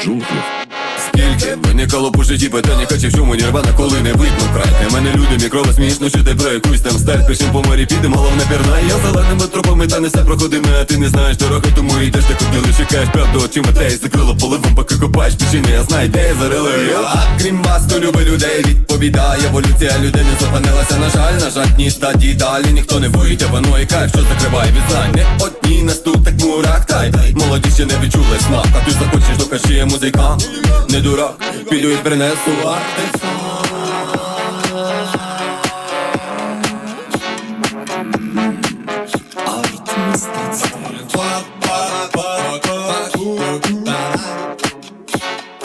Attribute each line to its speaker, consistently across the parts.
Speaker 1: джунглів.
Speaker 2: Виникало по житті питання, в чому нірвана, коли не видно край Для мене люди мікроби смішно, що ти про якусь там сталь. Пишем по морі підемо, головне пірна Я зеленими тропами та не все проходимо, а ти не знаєш дороги, тому йдеш ти куди чекаєш правду. Очима і закрило поливом, поки копаєш причини, я знаю, де зарили. Крім вас, хто любить людей, відповідає Еволюція людини зупинилася, на жаль, на жаль, ні стадії далі. Ніхто не вийде, воно і кайф, що закриває від Не одні на стук, так мурах, тай. Молоді ще не відчули смак, а ти захочеш, докажи я музикант Не дурак, піду і принесу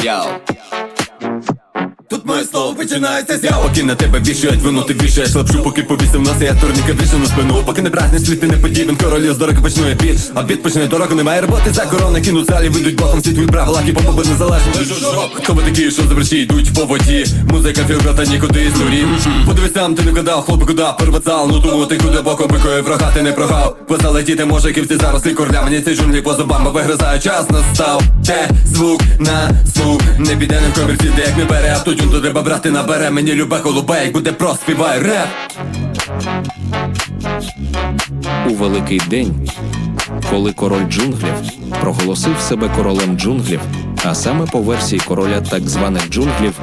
Speaker 2: Яу. Моє слово починається з я Поки на тебе вішають вину, ти вішаєш лапшу, поки повісив носи, я турніка вішу на спину. Поки не прагнеш світ, ти не подібен, королів з дороги почну я біт А біт почне дорогу, немає роботи за корона Кинуть залі, вийдуть боком, всі твої правила, хіпа побит незалежно Хто ви такі, що завжди йдуть по воді? Музика фігурата нікуди із дурі Подивись сам, ти не гадав, хлопи куди? Перевацал Ну думаю, ти куди боком бикою врага, ти не прогав. Позалетіти може ківці зараз і корля. Мені ці джунглі по зубам, бо час настав. Те звук на звук Не піде не в комерції, де як не бере автотюн, треба брати набере Мені любе голубе, як буде проспівай реп.
Speaker 1: У великий день, коли король джунглів проголосив себе королем джунглів, а саме по версії короля так званих джунглів,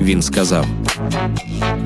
Speaker 1: він сказав: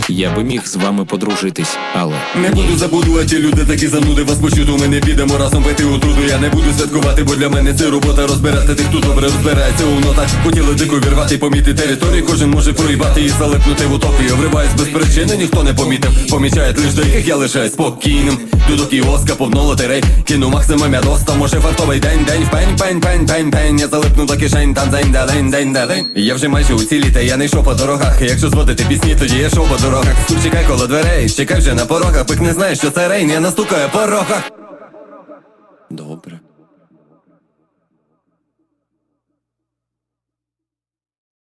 Speaker 1: Я би міг з вами подружитись, але
Speaker 2: Не буду забудувати, люди такі зануди вас почуту. Ми не підемо разом пити у труду. Я не буду святкувати, бо для мене це робота розбирати тих, хто добре розбирається у нотах. Хотіли дико вірвати, поміти території. Кожен може проїбати і залипнути в утопію. Вриваюсь без причини, ніхто не помітив. Помічають лиш деяких, я лишаюсь спокійним До кіоска, повно лотерей. Кіну максимум я доста, може фартовий день День. Пень, пень, пень, пень, пень. Я залипну до кишень, там день, день, день, день Я вже майже у цілі, та я не йшов по дорогах. Якщо зводити пісні, тоді я йшов по дорогах. Сук, чекай коло дверей, чекай вже на порогах. Пик не знаєш, що це рейн, я настукаю по рогах.
Speaker 1: добре.